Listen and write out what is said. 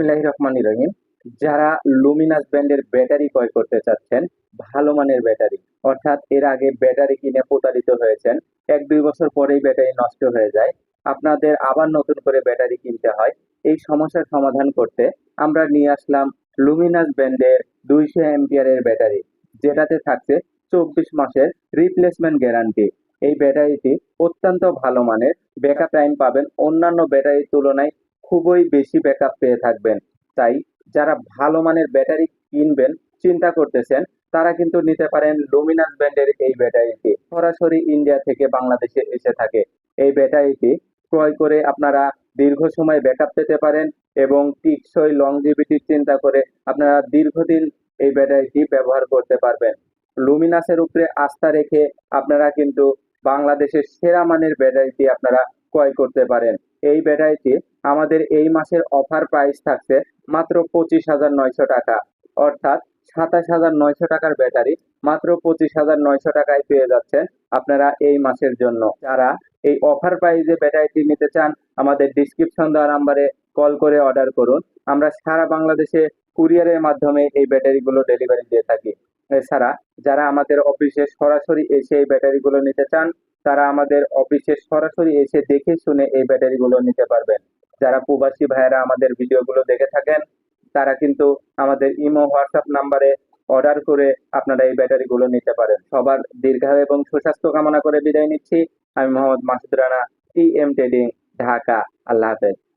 বিসমিল্লাহ রহিম। যারা লুমিনাস ব্র্যান্ডের ব্যাটারি ক্রয় করতে চাচ্ছেন, ভালো মানের ব্যাটারি। অর্থাৎ এর আগে ব্যাটারি কিনে প্রতারিত হয়েছেন, এক দুই বছর পরেই ব্যাটারি নষ্ট হয়ে যায়। আপনাদের আবার নতুন করে ব্যাটারি কিনতে হয়। এই সমস্যার সমাধান করতে আমরা নিয়ে আসলাম লুমিনাস ব্র্যান্ডের দুইশো এমপিয়ারের ব্যাটারি, যেটাতে থাকছে চব্বিশ মাসের রিপ্লেসমেন্ট গ্যারান্টি এই ব্যাটারিটি অত্যন্ত ভালো মানের ব্যাকআপ টাইম পাবেন অন্যান্য ব্যাটারির তুলনায় খুবই বেশি ব্যাকআপ পেয়ে থাকবেন। তাই যারা ভালো মানের ব্যাটারি কিনবেন, চিন্তা করতেছেন, তারা কিন্তু নিতে পারেন লুমিনাস ব্র্যান্ডের এই ব্যাটারিটি সরাসরি ইন্ডিয়া থেকে বাংলাদেশে এসে থাকে। এই ব্যাটারিটি ক্রয় করে আপনারা দীর্ঘ সময় ব্যাকআপ পেতে পারেন এবং টিকসই লংজিভিটির চিন্তা করে আপনারা দীর্ঘদিন এই ব্যাটারিটি ব্যবহার করতে পারবেন। লুমিনাসের উপরে আস্থা রেখে আপনারা কিন্তু বাংলাদেশের সেরা মানের ব্যাটারিটি আপনারা ক্রয় করতে পারেন। এই ব্যাটারিটি আমাদের এই মাসের অফার প্রাইস থাকছে মাত্র পঁচিশ হাজার নয়শো টাকা। অর্থাৎ সাতাশ হাজার নয়শো টাকার ব্যাটারি মাত্র পঁচিশ হাজার নয়শো টাকায় পেয়ে যাচ্ছেন আপনারা এই মাসের জন্য। যারা এই অফার প্রাইজে ব্যাটারিটি নিতে চান, আমাদের ডিসক্রিপশন দেওয়া নাম্বারে কল করে অর্ডার করুন। আমরা সারা বাংলাদেশে কুরিয়ারের মাধ্যমে এই ব্যাটারিগুলো ডেলিভারি দিয়ে থাকি। এছাড়া যারা আমাদের অফিসে সরাসরি এসে এই ব্যাটারিগুলো নিতে চান তারা আমাদের অফিসে সরাসরি এসে দেখে শুনে এই ব্যাটারিগুলো নিতে পারবেন। যারা প্রবাসী ভাইয়েরা আমাদের ভিডিওগুলো দেখে থাকেন, তারা কিন্তু আমাদের ইমো, হোয়াটসঅ্যাপ নাম্বারে অর্ডার করে আপনারা এই ব্যাটারিগুলো নিতে পারেন। সবার দীর্ঘায়ু এবং সুস্বাস্থ্য কামনা করে বিদায় নিচ্ছি। আমি Mohammad Masud Rana T M trading Dhaka. আল্লাহ হাফেজ।